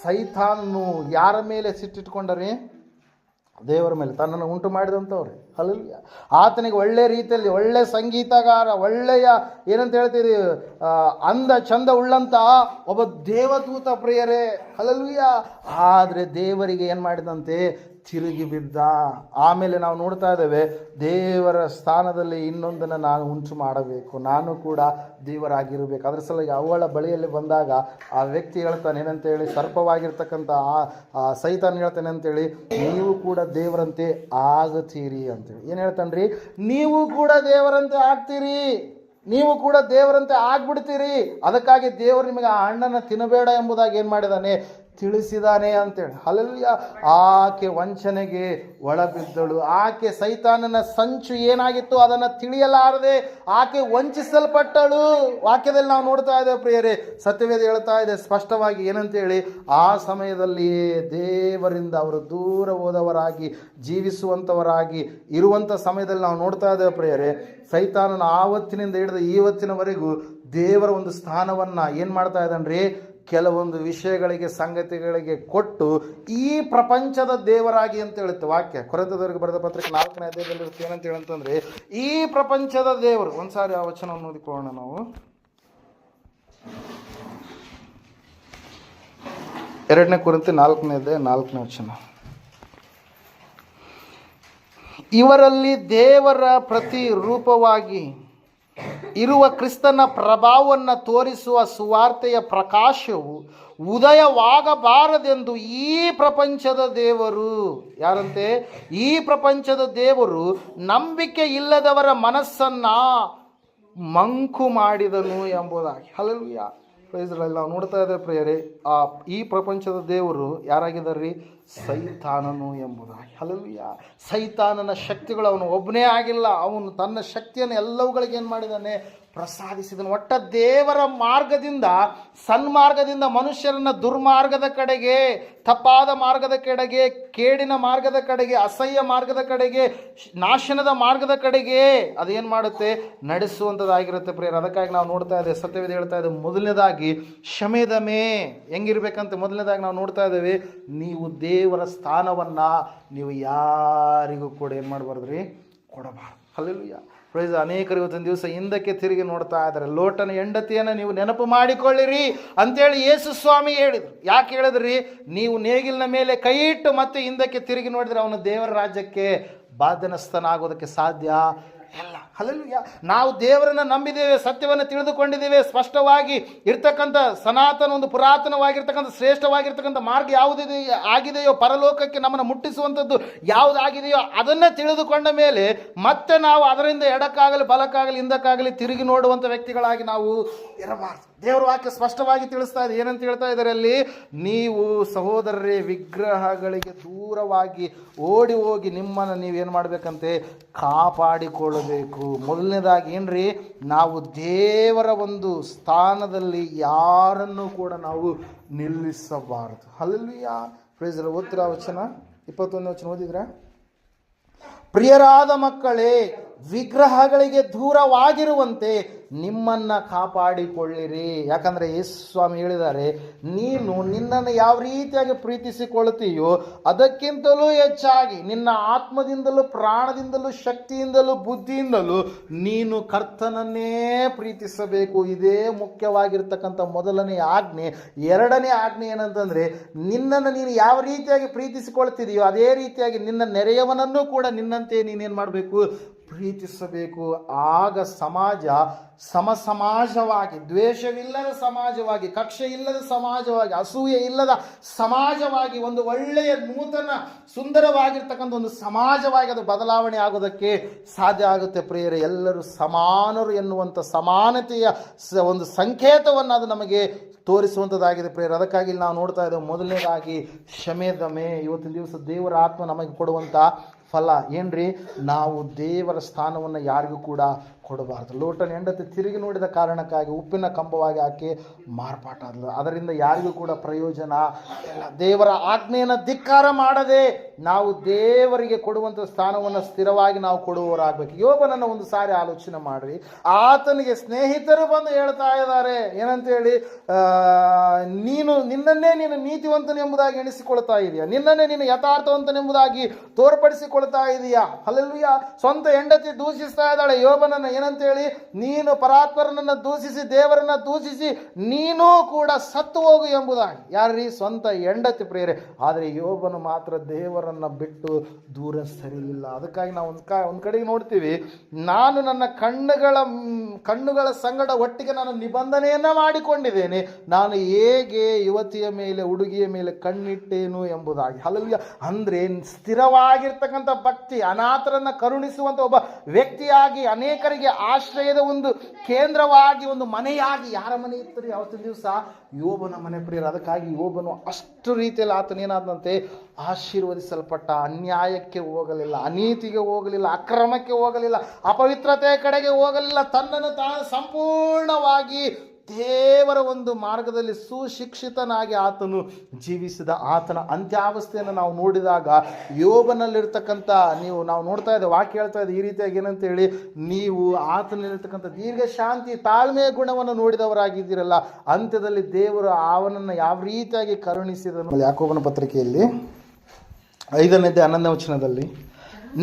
ಸೈತಾನು ಯಾರ ಮೇಲೆ ಸಿಟ್ಟಿಟ್ಕೊಂಡರಿ? ದೇವರ ಮೇಲೆ. ತನ್ನನ್ನು ಉಂಟು ಮಾಡಿದಂಥವ್ರೆ. ಅಲ್ಲಿ ಆತನಿಗೆ ಒಳ್ಳೆ ರೀತಿಯಲ್ಲಿ ಒಳ್ಳೆ ಸಂಗೀತಗಾರ, ಒಳ್ಳೆಯ ಏನಂತ ಹೇಳ್ತೀರಿ ಅಂದ ಚಂದ ಉಳ್ಳಂತ ಒಬ್ಬ ದೇವದೂತ ಪ್ರಿಯರೇ. ಹಲಲ್ವಿಯ ಆದರೆ ದೇವರಿಗೆ ಏನು ಮಾಡಿದಂತೆ? ತಿರುಗಿ ಬಿದ್ದ. ಆಮೇಲೆ ನಾವು ನೋಡ್ತಾ ಇದ್ದೇವೆ, ದೇವರ ಸ್ಥಾನದಲ್ಲಿ ಇನ್ನೊಂದನ್ನು ನಾನು ಉಂಟು ಮಾಡಬೇಕು. ನಾನು ಕೂಡ ದೇವರಾಗಿರಬೇಕು. ಅದ್ರ ಸಲುವಾಗಿ ಅವಳ ಬಳಿಯಲ್ಲಿ ಬಂದಾಗ ಆ ವ್ಯಕ್ತಿ ಹೇಳ್ತಾನೆ, ಏನಂತೇಳಿ, ಸರ್ಪವಾಗಿರ್ತಕ್ಕಂಥ ಆ ಸೈತಾನ್ ಹೇಳ್ತಾನೆ ಅಂತೇಳಿ, ನೀವು ಕೂಡ ದೇವರಂತೆ ಆಗತೀರಿ ಅಂತೇಳಿ. ಏನು ಹೇಳ್ತಾನ್ರಿ? ನೀವು ಕೂಡ ದೇವರಂತೆ ಆಗ್ತೀರಿ. ನೀವು ಕೂಡ ದೇವರಂತೆ ಆಗ್ಬಿಡ್ತೀರಿ. ಅದಕ್ಕಾಗಿ ದೇವರು ನಿಮಗೆ ಆ ಹಣ್ಣನ್ನು ತಿನ್ನಬೇಡ ಎಂಬುದಾಗಿ ಏನು ಮಾಡಿದಾನೆ ತಿಳಿಸಿದಾನೆ ಅಂತೇಳಿ. ಅಲ್ಲಲ್ಯ ಆಕೆ ವಂಚನೆಗೆ ಒಳಬಿದ್ದಳು. ಆಕೆ ಸೈತಾನನ ಸಂಚು ಏನಾಗಿತ್ತು ಅದನ್ನು ತಿಳಿಯಲಾರದೆ ಆಕೆ ವಂಚಿಸಲ್ಪಟ್ಟಳು. ವಾಕ್ಯದಲ್ಲಿ ನಾವು ನೋಡ್ತಾ ಇದ್ದೇವೆ ಪ್ರಿಯರೇ. ಸತ್ಯವೇದ ಹೇಳ್ತಾ ಇದೆ ಸ್ಪಷ್ಟವಾಗಿ ಏನಂತೇಳಿ? ಆ ಸಮಯದಲ್ಲಿಯೇ ದೇವರಿಂದ ಅವರು ದೂರ ಹೋದವರಾಗಿ ಜೀವಿಸುವಂಥವರಾಗಿ ಇರುವಂಥ ಸಮಯದಲ್ಲಿ ನಾವು ನೋಡ್ತಾ ಇದ್ದೇವೆ ಪ್ರಿಯರೇ. ಸೈತಾನನ ಆವತ್ತಿನಿಂದ ಹಿಡಿದು ಇವತ್ತಿನವರೆಗೂ ದೇವರ ಒಂದು ಸ್ಥಾನವನ್ನು ಏನು ಮಾಡ್ತಾ ಇದ್ದಾನ್ರಿ? ಕೆಲವೊಂದು ವಿಷಯಗಳಿಗೆ, ಸಂಗತಿಗಳಿಗೆ ಕೊಟ್ಟು ಈ ಪ್ರಪಂಚದ ದೇವರಾಗಿ ಅಂತ ಹೇಳುತ್ತೆ ವಾಕ್ಯ. ಕೊರೆತದವರಿಗೆ ಬರೆದ ಪತ್ರಿಕೆ ನಾಲ್ಕನೇ ಅಧ್ಯಾಯದಲ್ಲಿ ಏನಂತ ಹೇಳಂತಂದ್ರೆ ಈ ಪ್ರಪಂಚದ ದೇವರು, ಒಂದ್ಸಾರಿ ಆ ವಚನವನ್ನು ಓದಿಕೊಳ್ಳೋಣ ನಾವು. ಎರಡನೇ ಕುರಿತು ನಾಲ್ಕನೇ ಅಧ್ಯಾಯ, ನಾಲ್ಕನೇ ವಚನ. ಇವರಲ್ಲಿ ದೇವರ ಪ್ರತಿ ರೂಪವಾಗಿ ಇರುವ ಕ್ರಿಸ್ತನ ಪ್ರಭಾವವನ್ನು ತೋರಿಸುವ ಸುವಾರ್ತೆಯ ಪ್ರಕಾಶವು ಉದಯವಾಗಬಾರದೆಂದು ಈ ಪ್ರಪಂಚದ ದೇವರು. ಯಾರಂತೆ? ಈ ಪ್ರಪಂಚದ ದೇವರು ನಂಬಿಕೆ ಇಲ್ಲದವರ ಮನಸ್ಸನ್ನ ಮಂಕು ಮಾಡಿದನು ಎಂಬುದಾಗಿ. ಹಲಲುಯ್ಯ ಪ್ರೈಸ್ರಲ್ಲಿ ನಾವು ನೋಡ್ತಾ ಇದ್ದೇವೆ ಪ್ರಿಯರೇ, ಆ, ಈ ಪ್ರಪಂಚದ ದೇವರು ಯಾರಾಗಿದ್ದಾರೆ ಸೈತಾನನು ಎಂಬುದಾಗಿ. ಹಲಲುಯ್ಯ ಸೈತಾನನ ಶಕ್ತಿಗಳು ಅವನು ಒಬ್ಬನೇ ಆಗಿಲ್ಲ. ಅವನು ತನ್ನ ಶಕ್ತಿಯನ್ನು ಎಲ್ಲವುಗಳಿಗೆ ಏನು ಮಾಡಿದ್ದಾನೆ? ಪ್ರಸಾದಿಸಿದನು. ಒಟ್ಟ ದೇವರ ಮಾರ್ಗದಿಂದ, ಸನ್ಮಾರ್ಗದಿಂದ ಮನುಷ್ಯರನ್ನ ದುರ್ಮಾರ್ಗದ ಕಡೆಗೆ, ತಪ್ಪಾದ ಮಾರ್ಗದ ಕಡೆಗೆ, ಕೇಡಿನ ಮಾರ್ಗದ ಕಡೆಗೆ, ಅಸಹ್ಯ ಮಾರ್ಗದ ಕಡೆಗೆ, ನಾಶನದ ಮಾರ್ಗದ ಕಡೆಗೆ ಅದೇನು ಮಾಡುತ್ತೆ? ನಡೆಸುವಂಥದ್ದಾಗಿರುತ್ತೆ ಪ್ರೇರ ಅದಕ್ಕಾಗಿ ನಾವು ನೋಡ್ತಾ ಇದ್ದೇವೆ, ಸತ್ಯವೇದ ಹೇಳ್ತಾ ಇದ್ದೇವೆ, ಮೊದಲನೇದಾಗಿ ಶಮೇದಮೇ ಹೆಂಗಿರ್ಬೇಕಂತ? ಮೊದಲನೇದಾಗಿ ನಾವು ನೋಡ್ತಾ ಇದ್ದೇವೆ, ನೀವು ದೇವರ ಸ್ಥಾನವನ್ನು ನೀವು ಯಾರಿಗೂ ಕೂಡ ಏನು ಮಾಡಬಾರ್ದ್ರಿ? ಕೊಡಬಾರ್ದು. ಅಲ್ಲೆಲ್ಲೂಯ್ಯ ಪ್ರೈಸ್ ಅನೇಕರು ಇವತ್ತಿನ ದಿವಸ ಹಿಂದಕ್ಕೆ ತಿರುಗಿ ನೋಡ್ತಾ ಇದ್ದಾರೆ. ಲೋಟನ ಹೆಂಡತಿಯನ್ನು ನೀವು ನೆನಪು ಮಾಡಿಕೊಳ್ಳಿರಿ ಅಂತೇಳಿ ಯೇಸು ಸ್ವಾಮಿ ಹೇಳಿದ್ರು. ಯಾಕೆ ಹೇಳಿದ್ರಿ? ನೀವು ನೇಗಿಲಿನ ಮೇಲೆ ಕೈ ಇಟ್ಟು ಮತ್ತೆ ಹಿಂದಕ್ಕೆ ತಿರುಗಿ ನೋಡಿದರೆ ಅವನು ದೇವರ ರಾಜ್ಯಕ್ಕೆ ಬಾಧನಸ್ಥನಾಗೋದಕ್ಕೆ ಸಾಧ್ಯ? ಇಲ್ಲ. ಅಲ್ಲೆಲ್ಲೂಯ್ಯ ನಾವು ದೇವರನ್ನ ನಂಬಿದ್ದೇವೆ, ಸತ್ಯವನ್ನು ತಿಳಿದುಕೊಂಡಿದ್ದೇವೆ. ಸ್ಪಷ್ಟವಾಗಿ ಇರ್ತಕ್ಕಂಥ ಸನಾತನ ಒಂದು ಪುರಾತನವಾಗಿರ್ತಕ್ಕಂಥ ಶ್ರೇಷ್ಠವಾಗಿರ್ತಕ್ಕಂಥ ಮಾರ್ಗ ಯಾವುದಿದೆ, ಆಗಿದೆಯೋ, ಪರಲೋಕಕ್ಕೆ ನಮ್ಮನ್ನು ಮುಟ್ಟಿಸುವಂಥದ್ದು ಯಾವುದಾಗಿದೆಯೋ ಅದನ್ನು ತಿಳಿದುಕೊಂಡ ಮೇಲೆ ಮತ್ತೆ ನಾವು ಅದರಿಂದ ಎಡಕ್ಕಾಗಲಿ, ಬಲಕ್ಕಾಗಲಿ, ಹಿಂದಕ್ಕಾಗಲಿ ತಿರುಗಿ ನೋಡುವಂಥ ವ್ಯಕ್ತಿಗಳಾಗಿ ನಾವು ಇರಬಾರ್ದು. ದೇವರ ವಾಕ್ಯ ಸ್ಪಷ್ಟವಾಗಿ ತಿಳಿಸ್ತಾ ಇದೆ. ಏನಂತ ಹೇಳ್ತಾ ಇದ್ದಾರೆ ಅಲ್ಲಿ? ನೀವು ಸಹೋದರರೇ, ವಿಗ್ರಹಗಳಿಗೆ ದೂರವಾಗಿ ಓಡಿ ಹೋಗಿ ನಿಮ್ಮನ್ನು ನೀವೇನು ಮಾಡಬೇಕಂತೆ? ಕಾಪಾಡಿಕೊಳ್ಳಬೇಕು. ಮೊದಲನೇದಾಗಿ ಏನ್ರಿ? ನಾವು ದೇವರ ಒಂದು ಸ್ಥಾನದಲ್ಲಿ ಯಾರನ್ನು ಕೂಡ ನಾವು ನಿಲ್ಲಿಸಬಾರದು. ಅಲ್ಲಿಯ ಪ್ರೇಜರ್ ಓದ್ತಿರ ವಚನ? ಇಪ್ಪತ್ತೊಂದು ವಚನ ಓದಿದ್ರ? ಪ್ರಿಯರಾದ ಮಕ್ಕಳೇ, ವಿಗ್ರಹಗಳಿಗೆ ದೂರವಾಗಿರುವಂತೆ ನಿಮ್ಮನ್ನ ಕಾಪಾಡಿಕೊಳ್ಳಿರಿ. ಯಾಕಂದ್ರೆ ಯೇಸು ಸ್ವಾಮಿ ಹೇಳಿದ್ದಾರೆ, ನೀನು ನಿನ್ನನ್ನು ಯಾವ ರೀತಿಯಾಗಿ ಪ್ರೀತಿಸಿಕೊಳ್ತೀಯೋ ಅದಕ್ಕಿಂತಲೂ ಹೆಚ್ಚಾಗಿ ನಿನ್ನ ಆತ್ಮದಿಂದಲೂ, ಪ್ರಾಣದಿಂದಲೂ, ಶಕ್ತಿಯಿಂದಲೂ, ಬುದ್ಧಿಯಿಂದಲೂ ನೀನು ಕರ್ತನನ್ನೇ ಪ್ರೀತಿಸಬೇಕು. ಇದೇ ಮುಖ್ಯವಾಗಿರ್ತಕ್ಕಂಥ ಮೊದಲನೇ ಆಜ್ಞೆ. ಎರಡನೇ ಆಜ್ಞೆ ಏನಂತಂದ್ರೆ, ನಿನ್ನನ್ನು ನೀನು ಯಾವ ರೀತಿಯಾಗಿ ಪ್ರೀತಿಸಿಕೊಳ್ತಿದೆಯೋ ಅದೇ ರೀತಿಯಾಗಿ ನಿನ್ನ ನೆರೆಯವನನ್ನು ಕೂಡ ನಿನ್ನಂತೆ ನೀನೇನು ಮಾಡಬೇಕು? ಪ್ರೀತಿಸಬೇಕು. ಆಗ ಸಮಾಜ ಸಮ ಸಮಾಜವಾಗಿ ದ್ವೇಷವಿಲ್ಲದ ಸಮಾಜವಾಗಿ ಕಕ್ಷೆ ಇಲ್ಲದ ಸಮಾಜವಾಗಿ, ಅಸೂಯೆ ಇಲ್ಲದ ಸಮಾಜವಾಗಿ ಒಂದು ಒಳ್ಳೆಯ ನೂತನ ಸುಂದರವಾಗಿರ್ತಕ್ಕಂಥ ಒಂದು ಸಮಾಜವಾಗಿ ಅದು ಬದಲಾವಣೆ ಆಗೋದಕ್ಕೆ ಸಾಧ್ಯ ಆಗುತ್ತೆ ಪ್ರಿಯರೇ. ಎಲ್ಲರೂ ಸಮಾನರು ಎನ್ನುವಂಥ ಸಮಾನತೆಯ ಒಂದು ಸಂಕೇತವನ್ನು ಅದು ನಮಗೆ ತೋರಿಸುವಂಥದ್ದಾಗಿದೆ ಪ್ರೇಯರ್. ಅದಕ್ಕಾಗಿ ನಾವು ನೋಡ್ತಾ ಇದ್ದೇವೆ ಮೊದಲನೇದಾಗಿ ಕ್ಷಮೆ ದಮೆ ಇವತ್ತಿನ ದಿವಸ ದೇವರ ಆತ್ಮ ನಮಗೆ ಕೊಡುವಂಥ ಫಲ ಏನ್ರಿ? ನಾವು ದೇವರ ಸ್ಥಾನವನ್ನು ಯಾರಿಗೂ ಕೂಡ ಕೊಡಬಾರ್ದು. ಲೋಟನ ಹೆಂಡತಿ ತಿರುಗಿ ನೋಡಿದ ಕಾರಣಕ್ಕಾಗಿ ಉಪ್ಪಿನ ಕಂಬವಾಗಿ ಆಕೆ ಮಾರ್ಪಾಟಾದ್ಲು ಅದರಿಂದ ಯಾರಿಗೂ ಕೂಡ ಪ್ರಯೋಜನ ಇಲ್ಲ. ದೇವರ ಆಜ್ಞೆಯನ್ನು ಧಿಕ್ಕಾರ ಮಾಡದೆ ನಾವು ದೇವರಿಗೆ ಕೊಡುವಂಥ ಸ್ಥಾನವನ್ನು ಸ್ಥಿರವಾಗಿ ನಾವು ಕೊಡುವವರಾಗಬೇಕು. ಯೋಬನನ್ನು ಒಂದು ಸಾರಿ ಆಲೋಚನೆ ಮಾಡ್ರಿ. ಆತನಿಗೆ ಸ್ನೇಹಿತರು ಬಂದು ಹೇಳ್ತಾ ಇದ್ದಾರೆ. ಏನಂತೇಳಿ ನೀನು, ನಿನ್ನನ್ನೇ ನೀನು ನೀತಿವಂತನೆಂಬುದಾಗಿ ಎಣಿಸಿಕೊಳ್ತಾ ಇದೆಯಾ. ನಿನ್ನನ್ನೇ ನೀನು ಯಥಾರ್ಥವಂತನೆಂಬುದಾಗಿ ತೋರ್ಪಡಿಸಿಕೊಳ್ತಾ ಇದೆಯಾ. ಅಲ್ಲೆಲ್ಲೂಯ್ಯ ಸ್ವಂತ ಹೆಂಡತಿ ದೂಷಿಸ್ತಾ ಇದ್ದಾಳೆ. ಯೋಬನನ್ನು ಏನಂತೇಳಿ, ನೀನು ಪರಾತ್ಪರನನ್ನು ದೂಷಿಸಿ, ದೇವರನ್ನ ದೂಷಿಸಿ, ನೀನೂ ಕೂಡ ಸತ್ತು ಹೋಗು ಎಂಬುದಾಗಿ. ಯಾರೀ ಸ್ವಂತ ಹೆಂಡತಿ ಪ್ರೇರೆ ಆದರೆ ಯೋಬನು ಮಾತ್ರ ದೇವರನ್ನ ಬಿಟ್ಟು ದೂರ ಸರಿಲಿಲ್ಲ ಅದಕ್ಕಾಗಿ ನಾವು ಒಂದು ಕಾ, ಒಂದು ಕಡೆಗೆ ನೋಡ್ತೀವಿ, ನಾನು ನನ್ನ ಕಣ್ಣುಗಳ ಕಣ್ಣುಗಳ ಸಂಗಡ ಒಟ್ಟಿಗೆ ನಾನು ನಿಬಂಧನೆಯನ್ನ ಮಾಡಿಕೊಂಡಿದ್ದೇನೆ. ನಾನು ಹೇಗೆ ಯುವತಿಯ ಮೇಲೆ, ಹುಡುಗಿಯ ಮೇಲೆ ಕಣ್ಣಿಟ್ಟೇನು ಎಂಬುದಾಗಿ. ಹಲವು ಅಂದ್ರೆ ಸ್ಥಿರವಾಗಿರ್ತಕ್ಕಂಥ ಭಕ್ತಿ, ಅನಾಥರನ್ನ ಕರುಣಿಸುವಂತ ಒಬ್ಬ ವ್ಯಕ್ತಿಯಾಗಿ ಅನೇಕರಿಗೆ ಆಶ್ರಯದ ಒಂದು ಕೇಂದ್ರವಾಗಿ, ಒಂದು ಮನೆಯಾಗಿ ಯಾರ ಮನೆ ಇತ್ತು ರೀ ಅವತ್ತಿನ ದಿವಸ? ಯೋಬನ ಮನೆ ಪ್ರಿಯರು, ಅದಕ್ಕಾಗಿ ಯೋಬನು ಅಷ್ಟು ರೀತಿಯಲ್ಲಿ ಆತನ ಏನಾದಂತೆ ಆಶೀರ್ವದಿಸಲ್ಪಟ್ಟ, ಅನ್ಯಾಯಕ್ಕೆ ಹೋಗಲಿಲ್ಲ, ಅನೀತಿಗೆ ಹೋಗಲಿಲ್ಲ, ಅಕ್ರಮಕ್ಕೆ ಹೋಗಲಿಲ್ಲ ಅಪವಿತ್ರತೆಯ ಕಡೆಗೆ ಹೋಗಲಿಲ್ಲ, ತನ್ನನ್ನು ತಾನು ಸಂಪೂರ್ಣವಾಗಿ ದೇವರ ಒಂದು ಮಾರ್ಗದಲ್ಲಿ ಸುಶಿಕ್ಷಿತನಾಗಿ ಆತನು ಜೀವಿಸಿದ ಆತನ ಅಂತ್ಯಾವಸ್ಥೆಯನ್ನು ನಾವು ನೋಡಿದಾಗ ಯೋಬನಲ್ಲಿರ್ತಕ್ಕಂಥ ನೀವು, ನಾವು ನೋಡ್ತಾ ಇದ್ದೇವೆ ವಾಕ್ಯ ಹೇಳ್ತಾ ಈ ರೀತಿಯಾಗಿ ಏನಂತೇಳಿ ನೀವು ಆತನಲ್ಲಿರ್ತಕ್ಕಂಥ ದೀರ್ಘ ಶಾಂತಿ ತಾಳ್ಮೆಯ ಗುಣವನ್ನು ನೋಡಿದವರಾಗಿದ್ದೀರಲ್ಲ, ಅಂತ್ಯದಲ್ಲಿ ದೇವರು ಅವನನ್ನು ಯಾವ ರೀತಿಯಾಗಿ ಕರುಣಿಸಿದನು? ಯಾಕೋಬನ ಪತ್ರಿಕೆಯಲ್ಲಿ ಐದನೇದೇ ಹನ್ನೊಂದನೇ ವಚನದಲ್ಲಿ,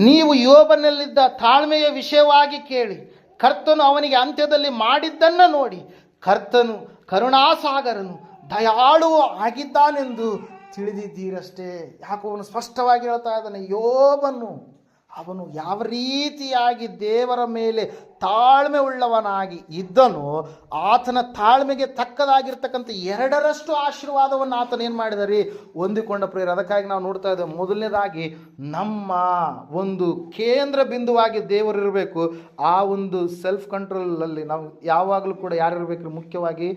ನೀವು ಯೋಬನಲ್ಲಿದ್ದ ತಾಳ್ಮೆಯ ವಿಷಯವಾಗಿ ಕೇಳಿ, ಕರ್ತನು ಅವನಿಗೆ ಅಂತ್ಯದಲ್ಲಿ ಮಾಡಿದ್ದನ್ನು ನೋಡಿ ಕರ್ತನು ಕರುಣಾಸಾಗರನು ದಯಾಳು ಆಗಿದ್ದಾನೆಂದು ತಿಳಿದಿದ್ದೀರಷ್ಟೇ. ಯಾಕೋ ಅವನು ಸ್ಪಷ್ಟವಾಗಿ ಹೇಳ್ತಾ ಇದ್ದಾನೆ, ಯೋಬನು, ಅವನು ಯಾವ ರೀತಿಯಾಗಿ ದೇವರ ಮೇಲೆ ತಾಳ್ಮೆ ಉಳ್ಳವನಾಗಿ ಇದ್ದನು, ಆತನ ತಾಳ್ಮೆಗೆ ತಕ್ಕದಾಗಿರ್ತಕ್ಕಂಥ ಎರಡರಷ್ಟು ಆಶೀರ್ವಾದವನ್ನು ಆತನ ಏನು ರೀ ಹೊಂದಿಕೊಂಡ ಪ್ರೇರ ಅದಕ್ಕಾಗಿ ನಾವು ನೋಡ್ತಾ ಇದ್ದೇವೆ, ಮೊದಲನೇದಾಗಿ ನಮ್ಮ ಒಂದು ಕೇಂದ್ರ ಬಿಂದುವಾಗಿ ದೇವರಿರಬೇಕು ಆ ಒಂದು ಸೆಲ್ಫ್ ಕಂಟ್ರೋಲಲ್ಲಿ ನಾವು ಯಾವಾಗಲೂ ಕೂಡ ಯಾರಿರಬೇಕು ಮುಖ್ಯವಾಗಿ